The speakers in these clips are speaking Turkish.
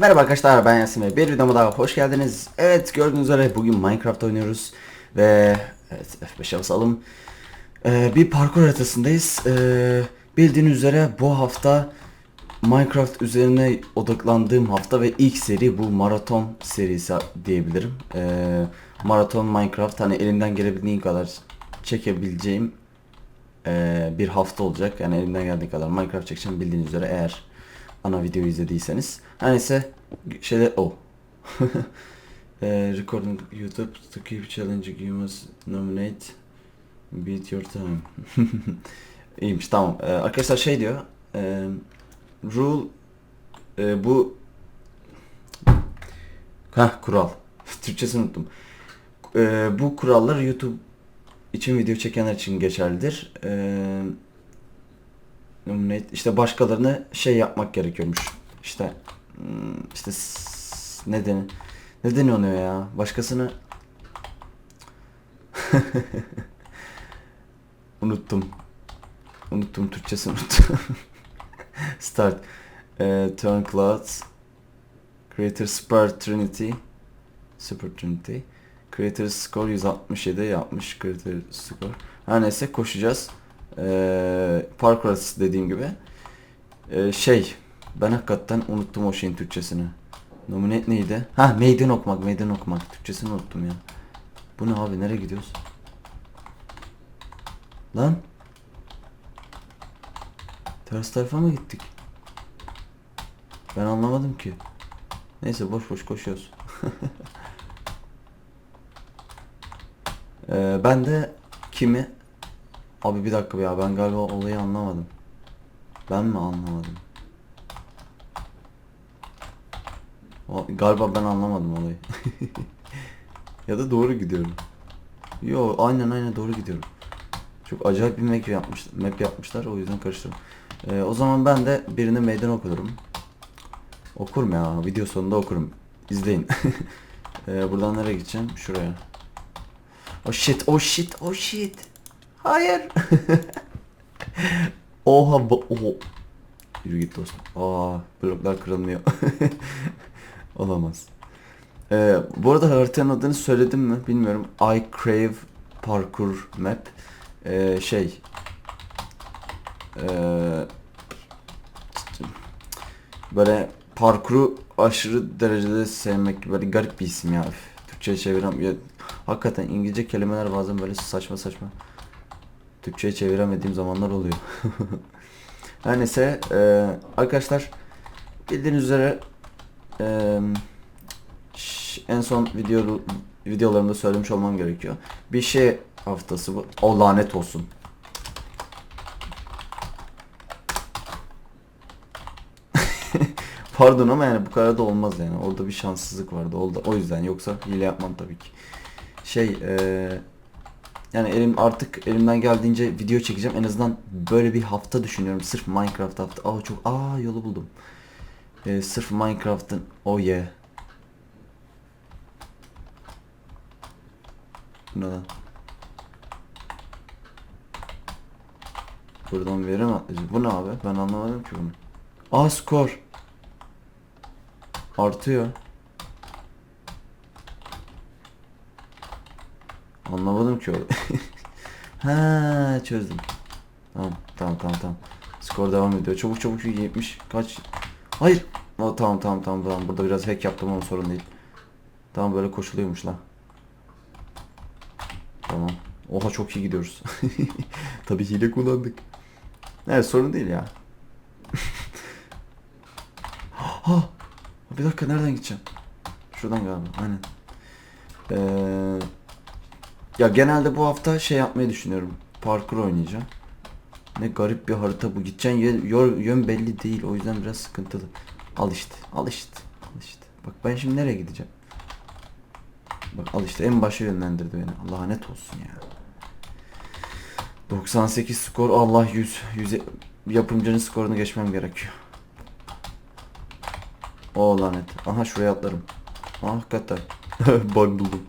Merhaba arkadaşlar ben Yasin Bey. Bir videoma daha hoş geldiniz. Evet gördüğünüz üzere bugün Minecraft oynuyoruz. Ve evet F5'e basalım. Ee, bir parkur haritasındayız. Ee, bildiğiniz üzere bu hafta Minecraft üzerine odaklandığım hafta ve ilk seri bu maraton serisi diyebilirim. Ee, maraton Minecraft hani elimden gelebildiği kadar çekebileceğim ee, bir hafta olacak. Yani elimden geldiği kadar Minecraft çekeceğim bildiğiniz üzere eğer ana videoyu izlediyseniz. Her neyse şeyde o. Eee, recording YouTube to keep challenging you must nominate beat your time. İyiymiş tamam. Ee, arkadaşlar şey diyor. eee, rule eee, bu ha kural. Türkçesini unuttum. Eee, bu kurallar YouTube için video çekenler için geçerlidir. Eee nominate işte başkalarını şey yapmak gerekiyormuş. İşte hmm, işte ne deniyor? Ne deniyor ya? Başkasını unuttum. Unuttum Türkçesini unuttum. Start. Ee, turn clouds. Creator Super Trinity. Super Trinity. Creator score 167 yapmış. Creator score. Her neyse koşacağız. Ee, parkur arası dediğim gibi. Ee, şey ben hakikaten unuttum o şeyin Türkçesini. Nominate neydi? Ha meydan okumak meydan okumak. Türkçesini unuttum ya. Bu ne abi nereye gidiyoruz? Lan. Ters tarafa mı gittik? Ben anlamadım ki. Neyse boş boş koşuyoruz. Ee, ben de kimi Abi bir dakika ya ben galiba olayı anlamadım. Ben mi anlamadım? Galiba ben anlamadım olayı. ya da doğru gidiyorum. Yo aynen aynen doğru gidiyorum. Çok acayip bir map yapmışlar, map yapmışlar o yüzden karıştırdım. Ee, o zaman ben de birine meydan okurum. Okurum ya video sonunda okurum. İzleyin. Ee, buradan nereye gideceğim? Şuraya. Oh shit, oh shit, oh shit. Hayır. Oha bu oho. Yürü git dostum. Aa bloklar kırılmıyor. Olamaz. Ee, bu arada haritanın adını söyledim mi bilmiyorum. I Crave Parkour Map. Ee, şey. Ee, böyle parkuru aşırı derecede sevmek böyle garip bir isim ya. Türkçe'ye çevirem hakikaten İngilizce kelimeler bazen böyle saçma saçma. Türkçe'ye çeviremediğim zamanlar oluyor. Her neyse e, arkadaşlar bildiğiniz üzere e, en son video videolarımda söylemiş olmam gerekiyor. Bir şey haftası bu. O lanet olsun. Pardon ama yani bu kadar da olmaz yani. Orada bir şanssızlık vardı. Oldu. O yüzden yoksa hile yapmam tabii ki. Şey eee yani elim artık elimden geldiğince video çekeceğim. En azından böyle bir hafta düşünüyorum. Sırf Minecraft hafta. Aa çok aa yolu buldum. Ee, sırf Minecraft'ın oh yeah. Ne lan? Buradan atlayacağız? Bu ne abi? Ben anlamadım ki bunu. Aa skor. Artıyor. Anlamadım ki o. ha çözdüm. Tamam tamam tamam tamam. Skor devam ediyor. Çabuk çabuk 70 kaç? Hayır. O, tamam tamam tamam tamam. Burada biraz hack yaptım ama sorun değil. Tamam böyle koşuluyormuş lan. Tamam. Oha çok iyi gidiyoruz. Tabii hile kullandık. Evet sorun değil ya. ha! Bir dakika nereden gideceğim? Şuradan galiba. Aynen. Eee ya genelde bu hafta şey yapmayı düşünüyorum. Parkur oynayacağım. Ne garip bir harita bu. Gideceğin yön, yol- yön belli değil. O yüzden biraz sıkıntılı. Al işte. Al işte. Al işte. Bak ben şimdi nereye gideceğim? Bak al işte en başa yönlendirdi beni. Lanet olsun ya. 98 skor. Allah 100. 100 yapımcının skorunu geçmem gerekiyor. O lanet. Aha şuraya atlarım. Aha hakikaten. Bug buldum.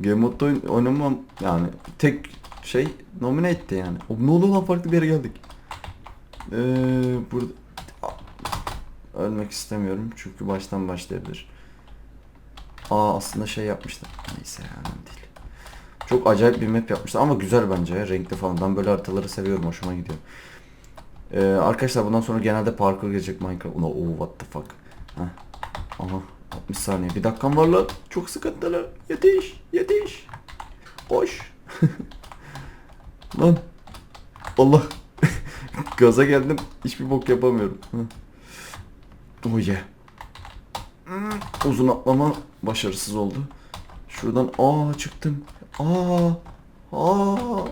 Game Mode'da oyn- oynamam yani tek şey nominate'ti yani. O, ne oluyor lan farklı bir yere geldik. Ee, burada ölmek istemiyorum çünkü baştan başlayabilir. Aa aslında şey yapmıştım. Neyse önemli değil. Çok acayip bir map yapmışlar ama güzel bence renkli falan. Ben böyle haritaları seviyorum hoşuma gidiyor. Ee, arkadaşlar bundan sonra genelde parkur gelecek Minecraft. Ulan oh what the fuck. Heh. Aha 60 saniye. Bir dakikam var lan. Çok sıkıntılı. Yetiş. Yetiş. Koş. lan. Allah. Gaza geldim. Hiçbir bok yapamıyorum. Oh yeah. Hmm, Uzun atlama başarısız oldu. Şuradan aa çıktım. Aa. Aa.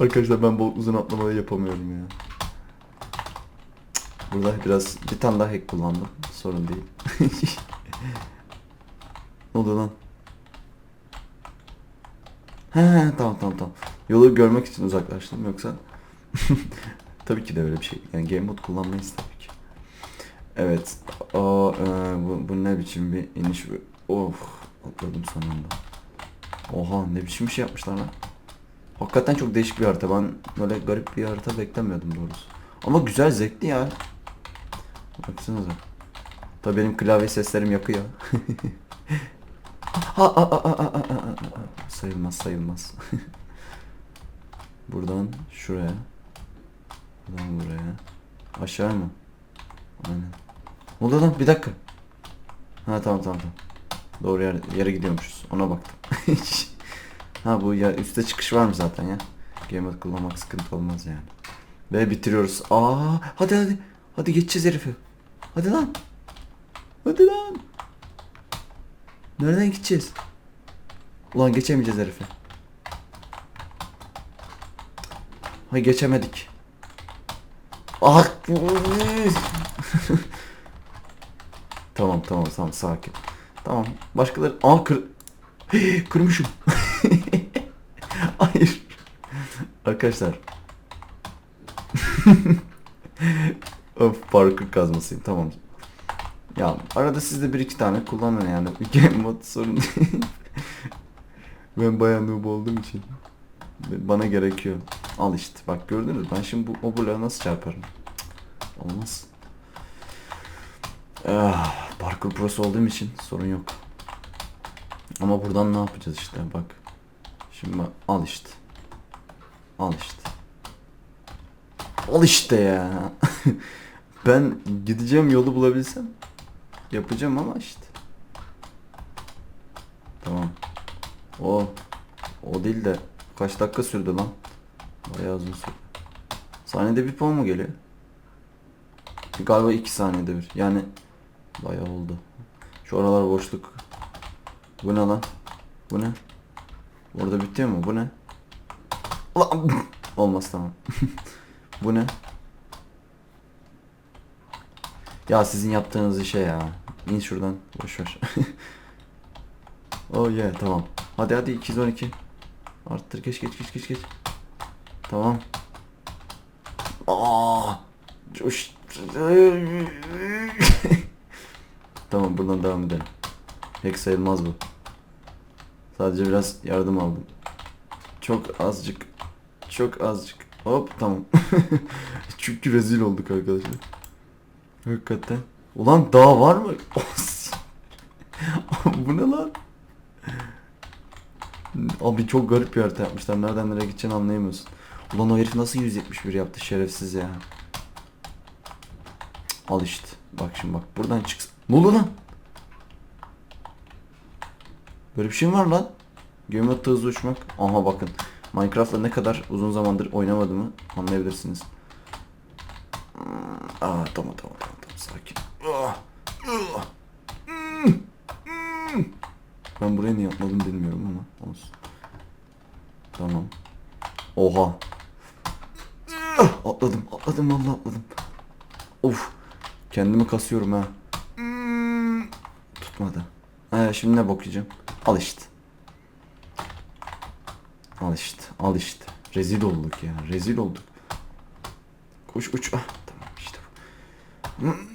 Arkadaşlar ben bu uzun atlamayı yapamıyorum ya. Burada biraz bir tane daha hack kullandım. Sorun değil. ne oldu lan? He tamam tamam tamam. Yolu görmek için uzaklaştım yoksa tabii ki de öyle bir şey. Yani game mode kullanmayız tabii ki. Evet. O e, bu, bu ne biçim bir iniş? Of atladım sonunda. Oha ne biçim bir şey yapmışlar lan. Hakikaten çok değişik bir harita. Ben böyle garip bir harita beklemiyordum doğrusu. Ama güzel zevkli ya. Baksanıza. Tabii benim klavye seslerim yakıyor. Ha, a, a, a, a, a, a, sayılmaz sayılmaz. Buradan şuraya. Buradan buraya. Aşağı mı? Aynen. Ne oldu lan? Bir dakika. Ha tamam tamam tamam. Doğru yer, yere gidiyormuşuz. Ona baktım. ha bu ya üstte çıkış var mı zaten ya? Game mode kullanmak sıkıntı olmaz yani. Ve bitiriyoruz. Aa hadi hadi. Hadi geçeceğiz herifi. Hadi lan. Hadi lan. Nereden gideceğiz? Ulan geçemeyeceğiz herifi. Hay geçemedik. Ah. tamam tamam tamam sakin. Tamam. Başkaları... Aa kır... Kırmışım. Hayır. Arkadaşlar. of parkur kazmasıyım tamam. Ya arada siz de bir iki tane kullanın yani. Game mode sorun değil. ben bayağı noob olduğum için. Bana gerekiyor. Al işte bak gördünüz? Ben şimdi bu o bloğa nasıl çarparım? Olmaz. Ah, parkur prosu olduğum için sorun yok. Ama buradan ne yapacağız işte bak. Şimdi al işte. Al işte. Al işte ya. ben gideceğim yolu bulabilsem yapacağım ama işte. Tamam. O o değil de kaç dakika sürdü lan? Bayağı uzun sürdü. Saniyede bir puan mı geliyor? Galiba iki saniyede bir. Yani bayağı oldu. Şu aralar boşluk. Bu ne lan? Bu ne? Orada bitiyor mu? Bu ne? Olmaz tamam. Bu ne? Ya sizin yaptığınız işe ya. İn şuradan. Boş ver. oh yeah tamam. Hadi hadi 212. Arttır geç geç geç geç geç. Tamam. Aa! Coş. tamam buradan devam edelim. Pek sayılmaz bu. Sadece biraz yardım aldım. Çok azıcık. Çok azıcık. Hop tamam. Çünkü rezil olduk arkadaşlar. Hakikaten. Ulan daha var mı? Bu ne lan? Abi çok garip bir harita yapmışlar. Nereden nereye gideceğini anlayamıyorsun. Ulan o herif nasıl 171 yaptı şerefsiz ya. Al işte. Bak şimdi bak. Buradan çıksın. Ne oldu lan? Böyle bir şey mi var lan? Gömlekte hızlı uçmak. Aha bakın. Minecraft'la ne kadar uzun zamandır oynamadığımı anlayabilirsiniz. Aa tamam, tamam sakin. Ah, ah, hmm, hmm. Ben buraya niye atladım bilmiyorum ama olsun. Tamam. Oha. Ah, Atladım atladım vallahi atladım. Of. Kendimi kasıyorum ha. Hmm. Tutmadı. Ee, şimdi ne bakacağım? Al işte. Al işte. Al işte. Rezil olduk ya. Rezil olduk. Koş uç. Ah, tamam işte bu.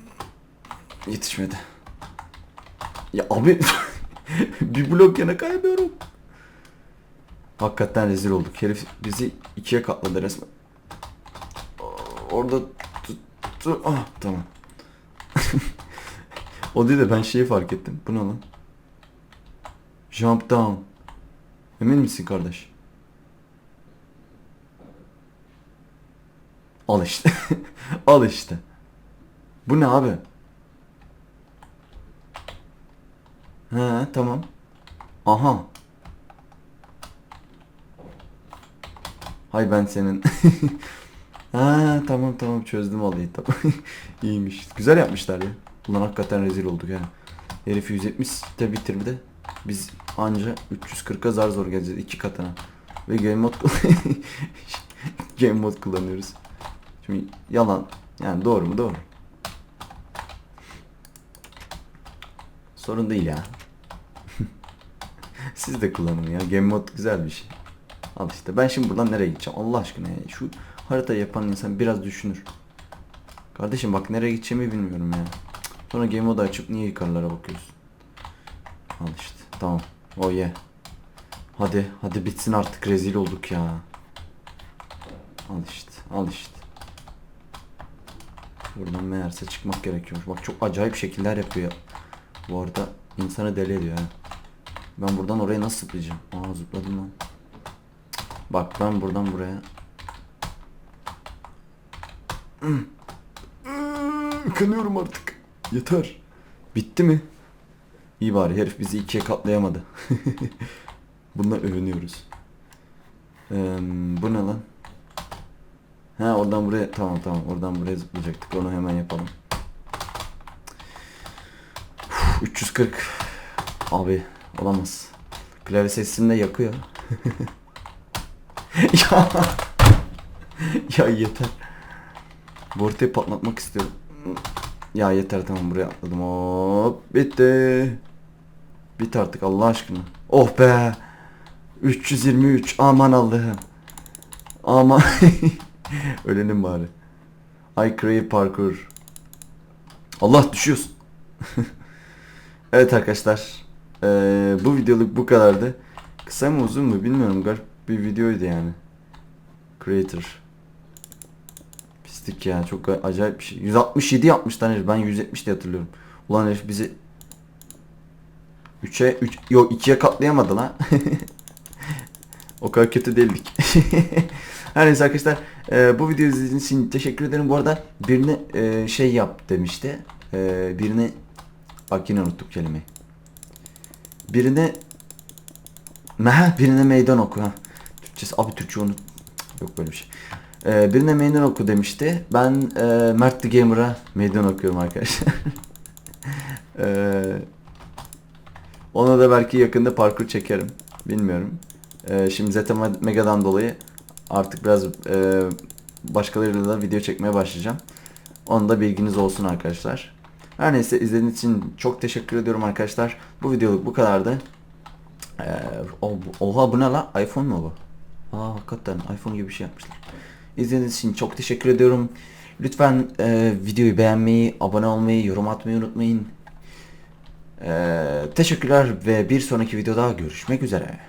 Yetişmedi. Ya abi bir blok yana kaymıyorum. Hakikaten rezil olduk. Herif bizi ikiye katladı resmen. orada tut, tut. Ah tamam. o değil de ben şeyi fark ettim. Bu ne lan? Jump down. Emin misin kardeş? Al işte. Al işte. Bu ne abi? He tamam. Aha. Hay ben senin. ha tamam tamam çözdüm olayı tamam. İyiymiş. Güzel yapmışlar ya. Ulan hakikaten rezil olduk ya. Herif 170'te bitirdi. Biz anca 340'a zar zor geleceğiz iki katına. Ve game mod game mod kullanıyoruz. Şimdi yalan yani doğru mu doğru. Sorun değil ya. Siz de kullanın ya. Game mod güzel bir şey. Al işte. Ben şimdi buradan nereye gideceğim? Allah aşkına ya. Şu haritayı yapan insan biraz düşünür. Kardeşim bak nereye gideceğimi bilmiyorum ya. Sonra game modu açıp niye yukarılara bakıyorsun? Al işte. Tamam. Oh yeah. Hadi. Hadi bitsin artık. Rezil olduk ya. Al işte. Al işte. Buradan meğerse çıkmak gerekiyormuş. Bak çok acayip şekiller yapıyor. Bu arada insanı deli ediyor ha. Ben buradan oraya nasıl zıplayacağım? Aa zıpladım lan. Bak ben buradan buraya. Kanıyorum artık. Yeter. Bitti mi? İyi bari herif bizi ikiye katlayamadı. Bununla övünüyoruz. Ee, bu ne lan? Ha oradan buraya tamam tamam oradan buraya zıplayacaktık onu hemen yapalım. Uf, 340 abi olamaz. Klavye sesini de yakıyor. ya ya yeter. Haritayı patlatmak istiyorum. Ya yeter tamam buraya atladım. Hop bitti. Bit artık Allah aşkına. Oh be. 323 aman Allah'ım. Aman. Ölelim bari. I crave parkour. Allah düşüyorsun. evet arkadaşlar. Ee, bu videoluk bu kadardı. Kısa mı uzun mu bilmiyorum. Garip bir videoydu yani. Creator. Pislik ya çok acayip bir şey. 167 yapmışlar herif. Ben 170 diye hatırlıyorum. Ulan herif bizi 3'e 3 yok 2'ye katlayamadı lan. o kadar kötü değildik. Her neyse arkadaşlar e, bu videoyu izlediğiniz için teşekkür ederim. Bu arada birine e, şey yap demişti. E, birine bak yine unuttuk kelimeyi. Birine Meh, birine meydan oku ha. Türkçesi abi Türkçe unut. Yok böyle bir şey. Ee, birine meydan oku demişti. Ben e, Mert the Gamer'a meydan okuyorum arkadaşlar. ee, ona da belki yakında parkur çekerim. Bilmiyorum. Ee, şimdi Zeta Mega'dan dolayı artık biraz e, başkalarıyla da video çekmeye başlayacağım. Onun da bilginiz olsun arkadaşlar. Her neyse izlediğiniz için çok teşekkür ediyorum arkadaşlar. Bu videoluk bu kadardı. Ee, oha bu ne la? iPhone mu bu? Aa hakikaten iPhone gibi bir şey yapmışlar. İzlediğiniz için çok teşekkür ediyorum. Lütfen e, videoyu beğenmeyi, abone olmayı, yorum atmayı unutmayın. Ee, teşekkürler ve bir sonraki videoda görüşmek üzere.